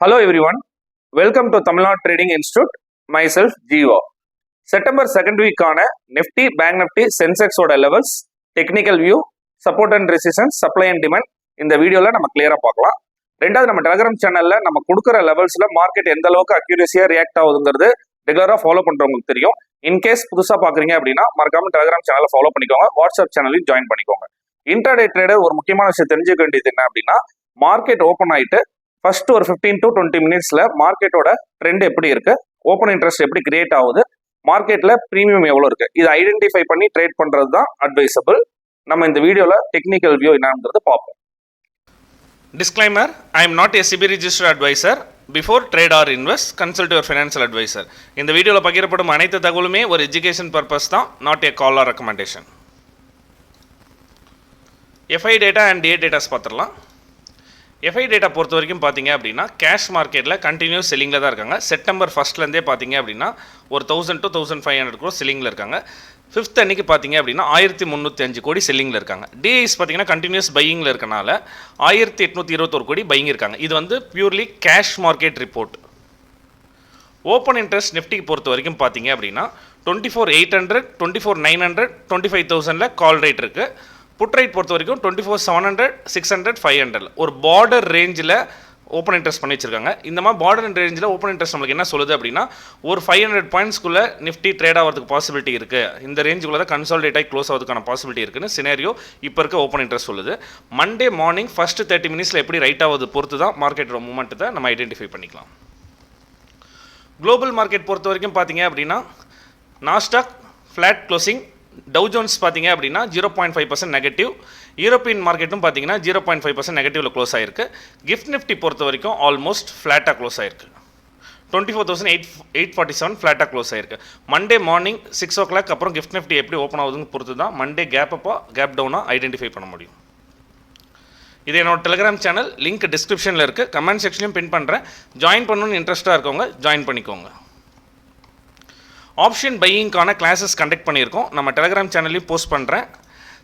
Hello everyone, welcome to Tamil trading Trading Institute. Myself Gio. September second வீக்கான Nifty bank Nifty சென்செக்ஸோட levels technical view support and resistance supply and demand இந்த வீடியோவில் நம்ம கிளியராக பார்க்கலாம் ரெண்டாவது நம்ம டெலகிராம் சேனலில் நம்ம கொடுக்குற லெவல்ஸில் மார்க்கெட் எந்த அளவுக்கு அக்யூரேசியா ரியாக்ட் ஆகுதுங்கிறது ரெகுலராக ஃபாலோ பண்ணுறவங்களுக்கு தெரியும் இன்கேஸ் புதுசாக பார்க்குறீங்க அப்படின்னா மறக்காம டெலகிராம் சேனலை ஃபாலோ பண்ணிக்கோங்க வாட்ஸ்அப் சேனலையும் ஜாயின் பண்ணிக்கோங்க இன்டர்டே ட்ரேடர் ஒரு முக்கியமான விஷயம் தெரிஞ்சுக்க வேண்டியது என்ன அப்படின்னா மார்க்கெட் ஓப்பன் ஆயிட்டு ஃபர்ஸ்ட் ஒரு 15 டு டுவெண்ட்டி மினிட்ஸில் மார்க்கெட்டோட ட்ரெண்ட் எப்படி இருக்கு? ஓப்பன் இன்ட்ரெஸ்ட் எப்படி கிரியேட் ஆகுது? மார்க்கெட்ல ப்ரீமியம் எவ்வளோ இருக்கு? இதை ஐடென்டிஃபை பண்ணி ட்ரேட் பண்றது தான் அட்வைசபிள் நம்ம இந்த வீடியோவில் டெக்னிக்கல் வியூ என்னங்கிறது பார்ப்போம். Disclaimer I am not SEBI register advisor before trade or invest consult your financial advisor இந்த வீடியோவில் பகிரப்படும் அனைத்து தகவலுமே ஒரு எஜுகேஷன் பர்பஸ் தான் not a call or recommendation FI data and DA datas பார்த்துடலாம். எஃப்ஐ டேட்டா பொறுத்த வரைக்கும் பார்த்தீங்க அப்படின்னா கேஷ் மார்க்கெட்டில் கண்டினியூஸ் செல்லிங்கில் தான் இருக்காங்க. செப்டம்பர் ஃபஸ்ட்லேருந்தே பார்த்தீங்க அப்படின்னா ஒரு thousand to thousand five hundred கூட செல்லிங்கில் இருக்காங்க. ஃபிஃப்த் அன்னைக்கு பார்த்தீங்க அப்படின்னா ஆயிரத்தி முந்நூற்றி அஞ்சு கோடி செல்லிங்கில் இருக்காங்க. டிஐஸ் பார்த்தீங்கன்னா கண்டினியூஸ் பையிங்கில் இருக்கனால ஆயிரத்தி எட்நூற்றி இருபத்தொரு கோடி பையிங் இருக்காங்க. இது வந்து purely cash market report open interest நிஃப்டிக்கு பொறுத்த வரைக்கும் பார்த்தீங்க அப்படின்னா twenty four eight hundred twenty four nine hundred twenty five தௌசண்டில் call rate இருக்குது புட் ரைட் பொறுத்த வரைக்கும் twenty four seven hundred six hundred five hundred ஒரு பார்டர் ரேஞ்சில் ஓப்பன் இன்ட்ரெஸ்ட் பண்ணி வச்சிருக்காங்க. இந்த மாதிரி பார்டர் ரேஞ்சில் ஓப்பன் இன்ட்ரெஸ்ட் நம்மளுக்கு என்ன சொல்லுது அப்படின்னா ஒரு ஃபைவ் ஹண்ட்ரட் பாயிண்ட்ஸ்க்குள்ளே நிஃப்டி ட்ரேட் ஆகிறதுக்கு பாசிபிலிட்டி இருக்குது இந்த ரேஞ்சுக்குள்ளே தான் கன்சால்டேட் ஆகி க்ளோஸ் ஆகிறதுக்கான பாசிபிலிட்டி இருக்குன்னு சினேரியோ இப்போ இருக்க ஓப்பன் இன்ட்ரெஸ்ட் சொல்லுது. மண்டே மார்னிங் ஃபர்ஸ்ட் தேர்ட்டி மினிட்ஸில் எப்படி ரைட் ஆகுது பொறுத்து தான் மார்க்கெட்டோட மூமெண்ட்டை நம்ம ஐடென்டிஃபை பண்ணிக்கலாம். குளோபல் மார்க்கெட் பொறுத்த வரைக்கும் பார்த்தீங்க அப்படின்னா Nasdaq flat closing Dow Jones பார்த்தீங்க அப்படின்னா zero point five percent negative European மார்க்கெட்டும் பார்த்தீங்கன்னா ஜீரோ பாயிண்ட் ஃபைவ் பர்சன்ட் நெகட்டிவ்ல க்ளோஸ் ஆயிருக்கு. கிஃப்ட் நிஃப்டி பொறுத்த வரைக்கும் ஆல்மோஸ்ட் ஃப்ளாட்டாக க்ளோஸ் ஆயிருக்கு. Twenty four thousand eight eight forty seven ஃப்ளாட்டாக க்ளோஸ் ஆயிருக்கு. Monday morning six o'clock அப்புறம் கிஃப்ட் நிஃப்டி எப்படி ஓப்பன் ஆகுதுன்னு பொறுத்து தான் மண்டே கேப் அப்போ கேப் டவுனாக ஐடென்டிஃபை பண்ண முடியும். இது என்னோட டெலிகிராம் சேனல் லிங்க் டிஸ்கிரிப்ஷனில் இருக்குது கமெண்ட் செக்ஷன்லையும் பின் பண்ணுறேன் ஜாயின் பண்ணணுன்னு இன்ட்ரெஸ்ட்டாக இருக்கவங்க ஜாயின் பண்ணிக்கோங்க. ஆப்ஷன் பையிங்க்கான கிளாஸஸ் கண்டக்ட் பண்ணியிருக்கோம். நம்ம டெலிகிராம் சேனல்லையும் போஸ்ட் பண்ணுறேன்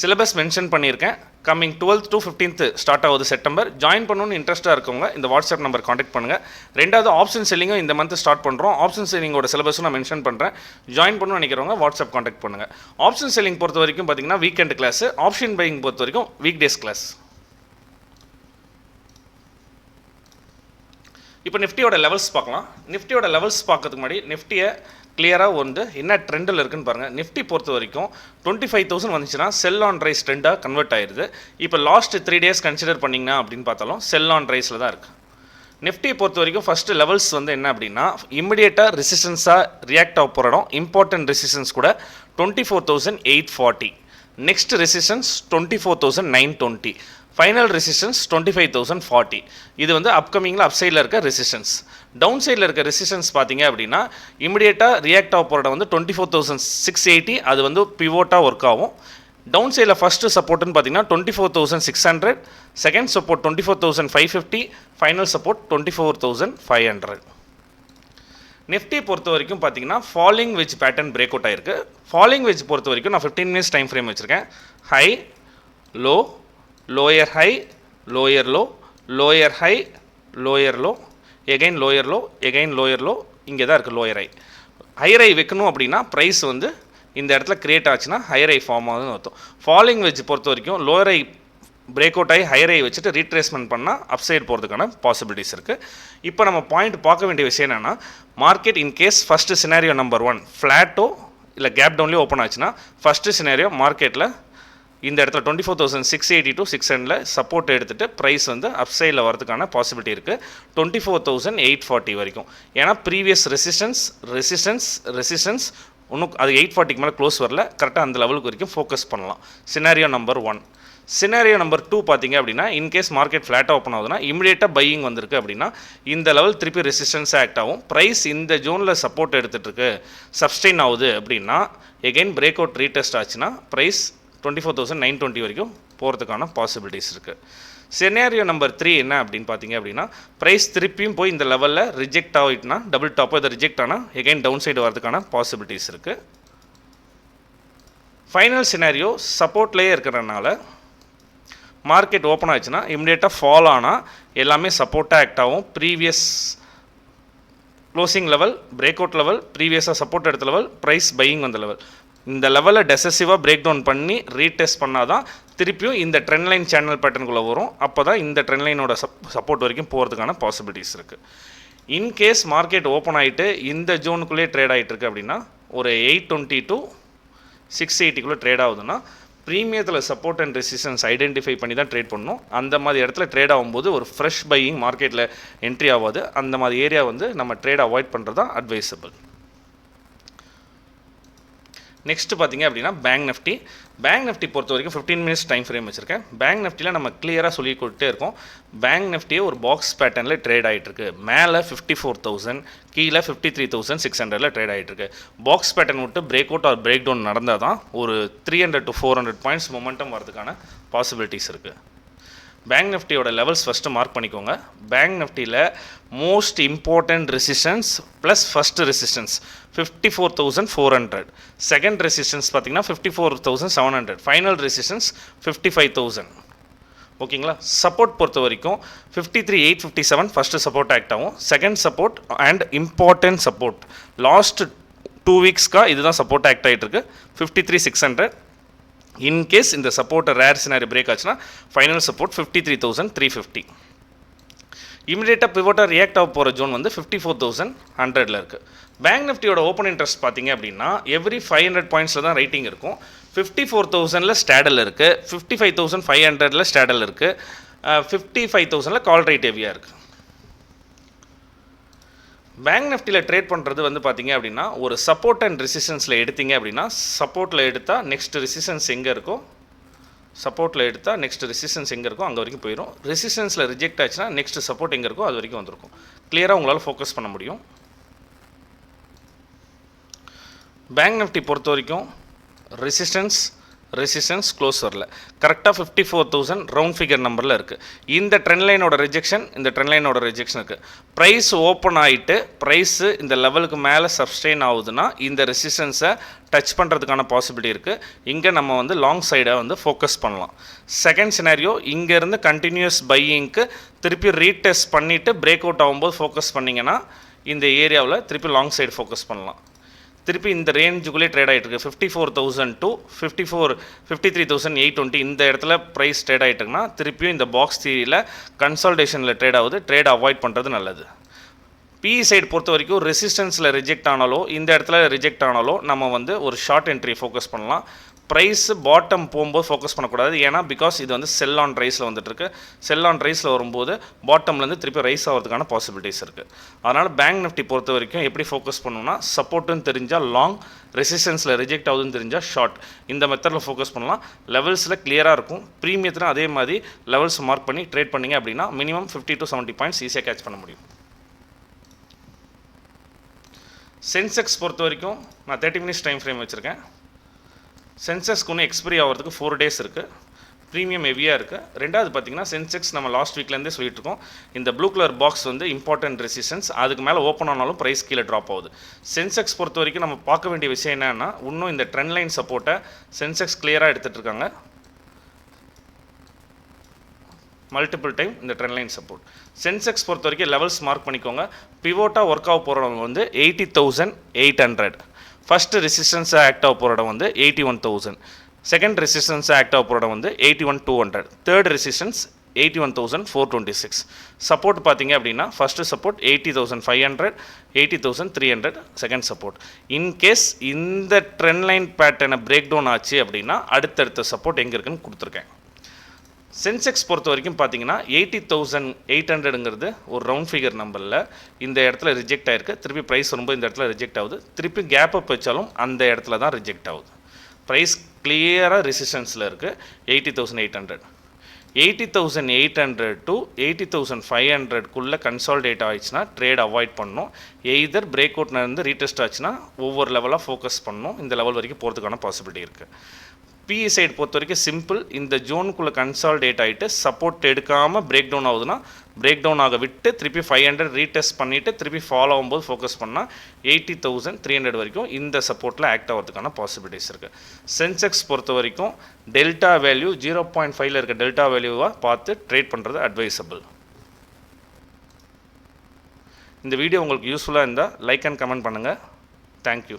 சிலபஸ் மென்ஷன் பண்ணியிருக்கேன். Coming twelfth to fifteenth start ஆகுது செப்டம்பர் ஜாயின் பண்ணணும்னு இன்ட்ரெஸ்ட்டாக இருக்கவங்க இந்த வாட்ஸ்அப் நம்பர் காண்டாக்ட் பண்ணுங்கள் ரெண்டாவது ஆப்ஷன் செல்லிங்கும் இந்த மந்த் ஸ்டார்ட் பண்ணுறோம் ஆப்ஷன் செல்லிங்கோட சிலபஸும் நான் மென்ஷன் பண்ணுறேன் ஜாயின் பண்ணணும்னு நினைக்கிறவங்க வாட்ஸ்அப் காண்டாக்ட் பண்ணுங்கள் ஆப்ஷன் செல்லிங் பொறுத்த வரைக்கும் பார்த்தீங்கன்னா வீக்கெண்ட் கிளாஸ் ஆப்ஷன் பையிங் பொறுத்த வரைக்கும் வீக் டேஸ் கிளாஸ் இப்போ நிஃப்டியோட லெவல்ஸ் பார்க்கலாம். நிஃப்டியோட லெவல்ஸ் பார்க்கறதுக்கு முன்னாடி நிஃப்டியை கிளியராக வந்து என்ன ட்ரெண்டில் இருக்குன்னு பாருங்கள் நிஃப்டி பொறுத்த வரைக்கும் டுவெண்ட்டி ஃபைவ் தௌசண்ட் வந்துச்சுன்னா செல் ஆன் ரைஸ் ட்ரெண்டாக கன்வெர்ட் ஆயிருது. இப்போ லாஸ்ட் த்ரீ டேஸ் கன்சிடர் பண்ணிங்கன்னா அப்படின்னு பார்த்தாலும் செல் ஆன் ரைஸில் தான் இருக்குது நிஃப்டி பொறுத்த வரைக்கும் ஃபஸ்ட்டு லெவல்ஸ் வந்து என்ன அப்படின்னா இமிடியேட்டாக ரெசிஸ்டன்ஸாக ரியாக்ட் ஆக போகிற இடம் இம்பார்ட்டன்ட் ரெசிஸ்டன்ஸ் கூட twenty four thousand eight forty next resistance twenty four thousand nine twenty final resistance twenty five thousand forty இது வந்து அப்கமிங்கில் அப் சைடில் இருக்க ரெசிஸ்டன்ஸ் டவுன் சைடில் இருக்க ரெசிஸ்டன்ஸ் பார்த்தீங்க அப்படின்னா இமிடியேட்டாக ரியாக்ட் ஆக போகிற வந்து twenty four thousand six eighty அது வந்து பிவோட்டாக ஒர்க் ஆகும். டவுன் சைடில் ஃபஸ்ட்டு சப்போர்ட்னு பார்த்தீங்கன்னா twenty four thousand six hundred second support twenty four thousand five fifty final support twenty four thousand five hundred Nifty பொறுத்த வரைக்கும் பார்த்தீங்கன்னா falling wedge pattern break out ஆயிருக்கு. ஃபாலிங் வெஜ் பொறுத்த வரைக்கும் நான் ஃபிஃப்டீன் மினிட்ஸ் டைம் ஃப்ரேம் வச்சுருக்கேன். High low lower high lower low lower high lower low again lower low again lower low இங்கே தான் இருக்குது லோயர் ஹை ஹையர் ஹை வைக்கணும் அப்படின்னா ப்ரைஸ் வந்து இந்த இடத்துல க்ரியேட் ஆச்சுன்னா ஹையர் ஹை ஃபார்ம் ஆகுதுன்னு அர்த்தம். ஃபாலிங் வெஜ் பொறுத்த வரைக்கும் லோயர் ஹை பிரேக் அவுட் ஆகி ஹையர் ஹை வச்சுட்டு ரீட்ரேஸ்மெண்ட் பண்ணால் அப்சைட் போகிறதுக்கான பாசிபிலிட்டிஸ் இருக்குது இப்போ நம்ம பாயிண்ட் பார்க்க வேண்டிய விஷயம் என்னென்னா market in case first scenario number one Plato இல்லை கேப் டவுன்லேயே ஓப்பன் ஆச்சுன்னா ஃபஸ்ட்டு சினாரியோ மார்க்கெட்டில் இந்த இடத்துல twenty four thousand six eighty two six ஹண்ட்ரில் support எடுத்துகிட்டு ப்ரைஸ் வந்து அப்சைடில் வரதுக்கான பாசிபிலிட்டி இருக்குது twenty four thousand eight forty வரைக்கும். ஏன்னா ப்ரீவியஸ் ரெசிஸ்டன்ஸ் ரெசிஸ்டன்ஸ் ரெசிஸ்டன்ஸ் இன்னும் அது எயிட் ஃபார்ட்டிக்கு மேலே க்ளோஸ் வரல. கரெக்டாக அந்த லெவலுக்கு வரைக்கும் ஃபோக்கஸ் பண்ணலாம். Scenario number one scenario number two பார்த்தீங்க அப்படின்னா இன்கேஸ் மார்க்கெட் ஃப்ளாட்டாக ஓப்பன் ஆகுதுன்னா இமிடியேட்டாக பையிங் வந்திருக்கு அப்படின்னா இந்த லெவல் திருப்பி ரெசிஸ்டன்ஸ் ஆக்ட் ஆகும். ப்ரைஸ் இந்த ஜோனில் சப்போர்ட் எடுத்துகிட்டு இருக்கு. சப்ஸ்டெயின் ஆகுது அப்படின்னா எகெயின் பிரேக் அவுட் ரீடெஸ்ட் ஆச்சுன்னா price twenty four thousand nine twenty வரைக்கும் போகிறதுக்கான பாசிபிலிட்டிஸ் இருக்குது செனேரியோ நம்பர் த்ரீ என்ன அப்படின்னு பார்த்தீங்க அப்படின்னா ப்ரைஸ் திருப்பியும் போய் இந்த லெவலில் ரிஜெக்ட் ஆகிட்டுனா டபுள் டாப்போ இதை ரிஜெக்ட் ஆனால் எகைன் டவுன் சைடு வரதுக்கான பாசிபிலிட்டிஸ் இருக்குது ஃபைனல் சினாரியோ சப்போர்ட்லேயே இருக்கிறனால மார்க்கெட் ஓப்பன் ஆச்சுன்னா இமிடியேட்டாக ஃபால் ஆனால் எல்லாமே சப்போர்ட்டாக ஆக்ட் ஆகும். Previous closing level break out level ப்ரீவியஸாக சப்போர்ட் எடுத்த லெவல் ப்ரைஸ் பையிங் வந்த லெவல் இந்த லெவலில் டெசசிவாக பிரேக் டவுன் பண்ணி ரீடெஸ்ட் பண்ணால் தான் திருப்பியும் இந்த ட்ரெண்ட் லைன் சேனல் பேட்டர்னுக்குள்ளே வரும். அப்போ தான் இந்த ட்ரெண்ட் லைனோட சப் சப்போர்ட் வரைக்கும் போகிறதுக்கான பாசிபிலிட்டிஸ் இருக்குது இன்கேஸ் மார்க்கெட் ஓப்பன் ஆகிட்டு இந்த ஜோனுக்குள்ளேயே ட்ரேட் ஆகிட்டு இருக்கு அப்படின்னா ஒரு எயிட் டுவெண்ட்டி டு சிக்ஸ் எயிட்டிக்குள்ளே ட்ரேட் ஆகுதுன்னா ப்ரீமியத்தில் சப்போர்ட் அண்ட் ரெசிஸ்டன்ஸ் ஐடென்டிஃபை பண்ணி தான் ட்ரேட் பண்ணணும் அந்த மாதிரி இடத்துல ட்ரேட் ஆகும்போது ஒரு ஃப்ரெஷ் பையிங் மார்க்கெட்டில் என்ட்ரி ஆகாது. அந்த மாதிரி ஏரியா வந்து நம்ம ட்ரேட் அவாய்ட் பண்ணுறது தான் அட்வைசபிள் நெக்ஸ்ட்டு பார்த்தீங்க அப்படின்னா பேங்க் நிஃப்டி பேங்க் நிஃப்டி பொறுத்த வரைக்கும் ஃபிஃப்டீன் மினிட்ஸ் டைம் ஃப்ரேம் வச்சுருக்கேன். பேங்க் நிஃப்டியில் நம்ம கிளியராக சொல்லி கொடுத்தே இருக்கோம். பேங்க் நிஃப்டியே ஒரு பாக்ஸ் பேட்டர்னில் ட்ரேட் ஆகிட்டுருக்கு மேலே ஃபிஃப்டி ஃபோர் தௌசண்ட் கீழே ஃபிஃப்டி த்ரீ தௌசண்ட் சிக்ஸ் ஹண்ட்ரடில் ட்ரேட் ஆகிட்டுருக்கு பாக்ஸ் பேட்டர்ன் விட்டு break out or break down நடந்தால் தான் ஒரு three hundred to four hundred points momentum வரதுக்கான பாசிபிலிட்டிஸ் இருக்குது பேங்க் நிஃப்டியோட லெவல்ஸ் ஃபஸ்ட்டு மார்க் பண்ணிக்கோங்க. பேங்க் நிஃப்டியில் most important resistance plus first resistance fifty four thousand four hundred second resistance பார்த்தீங்கன்னா fifty four thousand seven hundred final resistance fifty five thousand ஓகேங்களா? Support பொறுத்த வரைக்கும் fifty three eight fifty seven first support act ஆகும். Second support and important support last two வீக்ஸ்க்காக இதுதான் support act ஆகிட்டு இருக்கு fifty three six hundred in case இந்த சப்போர்ட்டை rare scenario break ஆச்சுன்னா final support fifty three thousand three fifty இமீடியட்டாக பிவோட்டாக react ஆக போகிற ஜோன் வந்து ஃபிஃப்டி ஃபோர் தௌசண்ட் ஹண்ட்ரடில் இருக்குது பேங்க் நிஃப்டியோட ஓப்பன் இன்ட்ரெஸ்ட் பார்த்தீங்க அப்படின்னா எவ்ரி ஃபைவ் ஹண்ட்ரட் பாயிண்ட்ஸில் தான் ரேட்டிங் இருக்கும். ஃபிஃப்டி ஃபோர் தௌசண்டில் ஸ்டேடல் இருக்குது ஃபிஃப்டி ஃபைவ் தௌசண்ட் ஃபைவ் ஹண்ட்ரடில் ஸ்டாடல் இருக்குது ஃபிஃப்டி ஃபைவ் தௌசண்டில் கால் ரேட் ஹெவியாக இருக்குது பேங்க் நிஃப்டியில் ட்ரேட் பண்ணுறது வந்து பார்த்தீங்க அப்படின்னா ஒரு சப்போர்ட் அண்ட் ரெசிஸ்டன்ஸில் எடுத்தீங்க அப்படின்னா சப்போர்ட்டில் எடுத்தால் நெக்ஸ்ட் ரெசிஸ்டன்ஸ் எங்கே இருக்கோ சப்போர்ட்டில் எடுத்தால் நெக்ஸ்ட் ரெசிஸ்டன்ஸ் எங்கே இருக்கோ அங்கே வரைக்கும் போயிடும் ரெசிஸ்டன்ஸில் ரிஜெக்ட் ஆச்சுன்னா நெக்ஸ்ட் சப்போர்ட் எங்கே இருக்கோ அது வரைக்கும் வந்திருக்கும். கிளியராக உங்களால் ஃபோக்கஸ் பண்ண முடியும். பேங்க் நிஃப்டி பொறுத்த வரைக்கும் ரெசிஸ்டன்ஸ் ரெசிஸ்டன்ஸ் க்ளோஸ் வரல. கரெக்டாக fifty four thousand round figure நம்பரில் இருக்குது இந்த ட்ரெண்ட் லைனோட ரிஜெக்ஷன் இந்த ட்ரெண்ட் லைனோட ரிஜெக்ஷன் இருக்குது ப்ரைஸ் ஓப்பன் ஆகிட்டு ப்ரைஸு இந்த லெவலுக்கு மேலே சப்ஸ்டெயின் ஆகுதுன்னா இந்த ரெசிஸ்டன்ஸை டச் பண்ணுறதுக்கான பாசிபிலிட்டி இருக்குது இங்கே நம்ம வந்து லாங் சைடை வந்து ஃபோக்கஸ் பண்ணலாம். செகண்ட் சினாரியோ இங்கேருந்து கண்டினியூஸ் பையிங்க்கு திருப்பி ரீடெஸ்ட் பண்ணிவிட்டு பிரேக் அவுட் ஆகும்போது ஃபோக்கஸ் பண்ணிங்கன்னா இந்த ஏரியாவில் திருப்பி லாங் சைடு ஃபோக்கஸ் பண்ணலாம். திருப்பி இந்த ரேஞ்சுக்குள்ளே ட்ரேட் ஆகிட்டு இருக்கு fifty four thousand to fifty four fifty three thousand eight twenty இந்த இடத்துல ப்ரைஸ் ட்ரேட் ஆகிட்டு திருப்பியும் இந்த பாக்ஸ் தீரியில் கன்சல்டேஷனில் ட்ரேட் ஆகுது. ட்ரேட் அவாய்ட் பண்ணுறது நல்லது. பிஇ சைடு பொறுத்த வரைக்கும் ரெசிஸ்டன்ஸில் ரிஜெக்ட் ஆனாலோ இந்த இடத்துல ரிஜெக்ட் ஆனாலோ நம்ம வந்து ஒரு ஷார்ட் என்ட்ரி ஃபோக்கஸ் பண்ணலாம். ப்ரைஸ் பாட்டம் போகும்போது ஃபோக்கஸ் பண்ணக்கூடாது. ஏன்னா பிகாஸ் இது வந்து செல் ஆன் ரைஸில் வந்துட்டுருக்கு. செல் ஆன் ரைஸில் வரும்போது பாட்டம்லேருந்து திருப்பி ரைஸ் ஆகிறதுக்கான பாசிபிலிட்டிஸ் இருக்குது அதனால் பேங்க் நிஃப்டி பொறுத்த வரைக்கும் எப்படி ஃபோக்கஸ் பண்ணணும்னா சப்போர்ட்டுன்னு தெரிஞ்சால் லாங் ரெசிஸ்டன்ஸில் ரிஜெக்ட் ஆகுதுன்னு தெரிஞ்சால் ஷார்ட் இந்த மெத்தடில் ஃபோக்கஸ் பண்ணலாம். லெவல்ஸில் கிளியராக இருக்கும். ப்ரீமியத்தில் அதே மாதிரி லெவல்ஸ் மார்க் பண்ணி ட்ரேட் பண்ணிங்க அப்படின்னா minimum fifty to seventy points ஈஸியாக கேட்ச் பண்ண முடியும். சென்செக்ஸ் பொறுத்த வரைக்கும் நான் தேர்ட்டி மினிட்ஸ் டைம் ஃப்ரேம் வச்சுருக்கேன். சென்செக்ஸ்க்கு ஒன்று எக்ஸ்பிரி ஆகிறதுக்கு ஃபோர் டேஸ் இருக்குது ப்ரீமியம் ஹெவியாக இருக்குது ரெண்டாவது பார்த்தீங்கன்னா சென்செக்ஸ் நம்ம லாஸ்ட் வீக்லேருந்தே சொல்லிட்டு இருக்கோம். இந்த ப்ளூ கலர் பாக்ஸ் வந்து இம்பார்ட்டன்ட் ரெசிஸ்டன்ஸ் அதுக்கு மேலே ஓப்பன் ஆனாலும் ப்ரைஸ் கீழே ட்ராப் ஆகுது. சென்செக்ஸ் பொறுத்த வரைக்கும் நம்ம பார்க்க வேண்டிய விஷயம் என்னென்னா இன்னும் இந்த ட்ரெண்ட் லைன் சப்போர்ட்டை சென்செக்ஸ் கிளியராக எடுத்துகிட்டு இருக்காங்க. மல்டிபிள் டைம் இந்த ட்ரெண்ட் லைன் சப்போர்ட் சென்செக்ஸ் பொறுத்த வரைக்கும் லெவல்ஸ் மார்க் பண்ணிக்கோங்க. பிவோட்டாக ஒர்க் ஆக போகிறவங்க வந்து eighty thousand eight hundred first ரெசிஸ்டன்ஸாக act ஆக போகிற இடம் வந்து eighty one thousand second resistance act ஆக போகிற இடம் வந்து eighty one two hundred third resistance eighty one thousand four twenty six support பார்த்தீங்க அப்படின்னா first support eighty thousand five hundred eighty thousand three hundred second support in case இந்த trend line பேட்டர்னை break down ஆச்சு அப்படின்னா அடுத்தடுத்த support எங்கே இருக்குன்னு கொடுத்துருக்கேன். சென்செக்ஸ் பொறுத்த வரைக்கும் பார்த்தீங்கன்னா எயிட்டி தௌசண்ட் எயிட் ஹண்ட்ரடுங்கிறது ஒரு ரவுண்ட் ஃபிகர் நம்பரில் இந்த இடத்துல ரிஜெக்ட் ஆயிருக்கு. திருப்பி ப்ரைஸ் ரொம்ப இந்த இடத்துல ரிஜெக்ட் ஆகுது. திருப்பி கேப் அப் வச்சாலும் அந்த இடத்துல தான் ரிஜெக்ட் ஆகுது. ப்ரைஸ் கிளியராக ரெசிஸ்டன்ஸில் இருக்குது eighty thousand eight hundred eighty thousand eight hundred to eighty thousand five ஹண்ட்ரட்குள்ளே consolidate ஆயிடுச்சுன்னா ட்ரேட் அவாய்ட் பண்ணணும் எய்தர் பிரேக் அவுட்லேருந்து ரீடெஸ்ட் ஆச்சுன்னா ஒவ்வொரு லெவலாக ஃபோக்கஸ் பண்ணணும் இந்த லெவல் வரைக்கும் போகிறதுக்கான பாசிபிலிட்டி இருக்குது பிஇ சைடு பொறுத்த வரைக்கும் சிம்பிள் இந்த ஜோனுக்குள்ளே கன்சால்டேட் ஆகிட்டு சப்போர்ட் எடுக்காமல் பிரேக் டவுன் ஆகுதுன்னா பிரேக் டவுன் ஆக விட்டு திருப்பி ஃபைவ் ஹண்ட்ரட் ரீடெஸ்ட் பண்ணிவிட்டு திருப்பி ஃபாலோ ஆகும்போது ஃபோக்கஸ் பண்ணால் எயிட்டி தௌசண்ட் த்ரீ ஹண்ட்ரட் வரைக்கும் இந்த சப்போர்ட்டில் ஆக்ட் ஆகிறதுக்கான பாசிபிலிட்டிஸ் இருக்குது சென்செக்ஸ் பொறுத்த வரைக்கும் டெல்டா வேல்யூ ஜீரோ பாயிண்ட் ஃபைவ்ல இருக்க டெல்டா வேல்யூவாக பார்த்து ட்ரேட் பண்ணுறது அட்வைசபிள் இந்த வீடியோ உங்களுக்கு யூஸ்ஃபுல்லாக இருந்தால் லைக் அண்ட் கமெண்ட் பண்ணுங்கள் தேங்க்யூ